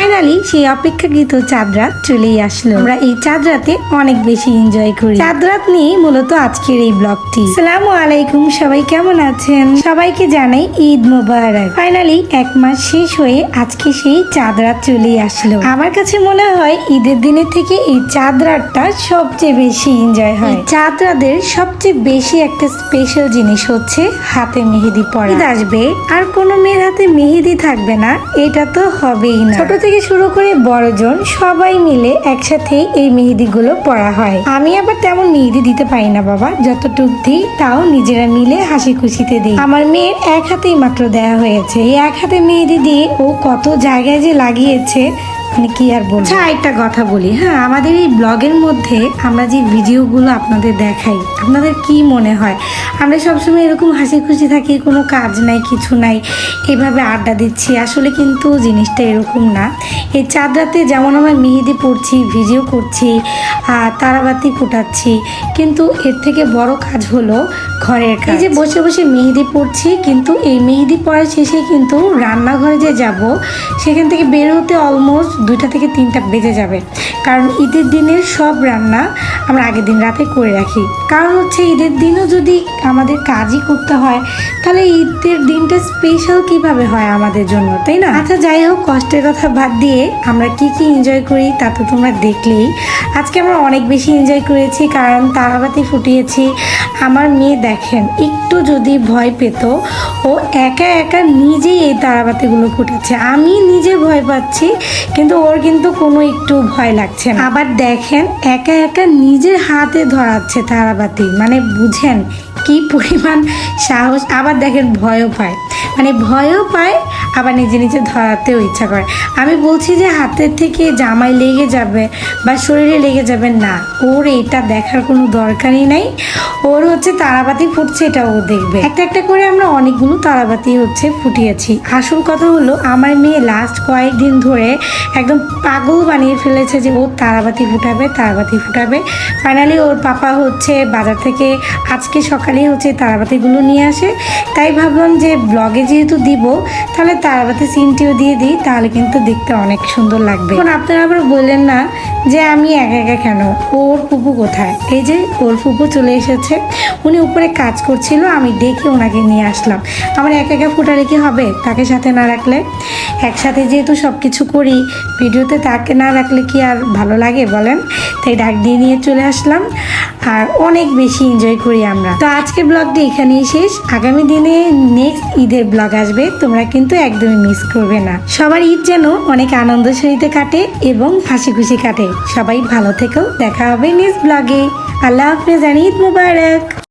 Finally সেই অপেক্ষাকৃত চাঁদ রাত চলেই আসলো। আমরা এই চাঁদ রাতে অনেক বেশি এনজয় করি। চাঁদ রাত নিয়ে মূলত আজকের এই ব্লগটি। সালাম আলাইকুম, সবাই কেমন আছেন? সবাইকে জানাই ঈদ মোবারক। ফাইনালি এক মাস শেষ হয়ে আজকে সেই চাঁদ রাত চলেই আসলো। আমার কাছে মনে হয় ঈদের দিনের থেকে এই চাঁদ রাতটা সবচেয়ে বেশি এনজয় হয়। এই চাঁদ রাতের সবচেয়ে বেশি একটা স্পেশাল জিনিস হচ্ছে হাতে মেহেদি পরা। আসবে, আর কোনো মেয়ের হাতে মেহেদি থাকবে না, এটা তো হবেই না। ছোট থেকে শুরু করে বড়জন সবাই মিলে একসাথে এই মেহেদিগুলো পরা হয়। আমি আবার তেমন মেহেদি দিতে পারি না বাবা। যতটুক দিই, তাও নিজেরা মিলে হাসি খুশিতে দিই। আমার মেয়ের এক হাতেই মাত্র দেয়া হয়েছে। এই এক হাতে মেহেদি দিয়ে ও কত জায়গায় যে লাগিয়েছে মানে কি আর বলব? আচ্ছা একটা কথা বলি হ্যাঁ আমাদের এই ব্লগের মধ্যে আমরা যে ভিডিওগুলো আপনাদের দেখাই আপনাদের কি মনে হয়? আমরা সবসময় এরকম হাসি খুশি থাকি কোনো কাজ নাই কিছু নাই এভাবে আড্ডা দিচ্ছি আসলে কিন্তু জিনিসটা এরকম না। এই চাঁদ রাতে যেমন আমরা মেহেদি পড়ছি ভিডিও করছি আর তারাবাতি ফুটাচ্ছি কিন্তু এর থেকে বড় কাজ হলো ঘরের কাজ। যে বসে বসে মেহেদি পড়ছি কিন্তু এই মেহেদি পড়ার শেষে কিন্তু রান্নাঘরে যে যাব সেখান থেকে বের হতে অলমোস্ট দুইটা থেকে তিনটা বেজে যাবে। কারণ ঈদের দিনের সব রান্না আমরা আগের দিন রাতে করে রাখি। কারণ হচ্ছে ঈদের দিনও যদি আমাদের কাজই করতে হয়, তাহলে ঈদের দিনটা স্পেশাল কীভাবে হয় আমাদের জন্য, তাই না? আচ্ছা যাই হোক, কষ্টের কথা বাদ দিয়ে আমরা কি কি এনজয় করি তা তো তোমরা দেখলেই। আজকে আমরা অনেক বেশি এনজয় করেছি, কারণ তারাবাতি ফুটিয়েছি। আমার মেয়ে দেখেন, একটু যদি ভয় পেত ও একা একা নিজেই এই তারাবাতিগুলো ফুটেছে। আমি নিজে ভয় পাচ্ছি, কিন্তু ওর কিন্তু কোনো একটু ভয় লাগছে না। আবার দেখেন, একা একা নিজের হাতে ধরাচ্ছে তারাবাতি। মানে বুঝেন কি পরিমাণ সাহস। আবার দেখেন ভয়ও পায়। মানে ভয়ও পায় আবার নিজে নিজে ধরাতেও ইচ্ছা করে। আমি বলছি যে হাতের থেকে জামাই লেগে যাবে বা শরীরে লেগে যাবে না। ওর এটা দেখার কোনো দরকারই নাই। ওর হচ্ছে তারাবাতি ফুটছে, এটা ও দেখবে। একটা একটা করে আমরা অনেকগুলো তারাবাতি হচ্ছে ফুটিয়েছি। আসল কথা হলো, আমার মেয়ে লাস্ট কয়েকদিন ধরে একদম পাগল বানিয়ে ফেলেছে যে ও তারাবাতি ফুটাবে তারাবাতি ফুটাবে। ফাইনালি ওর পাপা হচ্ছে বাজার থেকে আজকে সকালেই হচ্ছে তারাবাতিগুলো নিয়ে আসে। তাই ভাবলাম যে ব্লগে যেহেতু দিব, তাহলে তারাবাতি সিনটিও দিয়ে দিই, তাহলে কিন্তু দেখতে অনেক সুন্দর লাগবে। এখন আপনারা আবার বললেন না যে আমি একা একা কেন? ওর ফুপু কোথায়? এই যে ওর ফুপু চলে এসেছে। উনি উপরে কাজ করছিল, আমি ডেকে ওনাকে নিয়ে আসলাম। আমার একা একা ফুটালে কি হবে? তাকে সাথে না রাখলে? একসাথে যেহেতু সব কিছু করি, ভিডিওতে তাকে না রাখলে কি আর ভালো লাগে বলেন? তাই ডাক দিয়ে নিয়ে চলে আসলাম। আর অনেক বেশি এনজয় করি আমরা। তো আজকের ব্লগটা এখানেই শেষ। আগামী দিনে নেক্সট ঈদের ব্লগ আসবে। তোমরা কিন্তু একদমই মিস করবে না। সবার ঈদ যেন অনেক আনন্দ সহিতে কাটে এবং হাসি খুশি কাটে। সবাই ভালো থেকো। দেখা হবে নেক্সট ব্লগে আল্লাহ হাফেজ ঈদ মুবারক।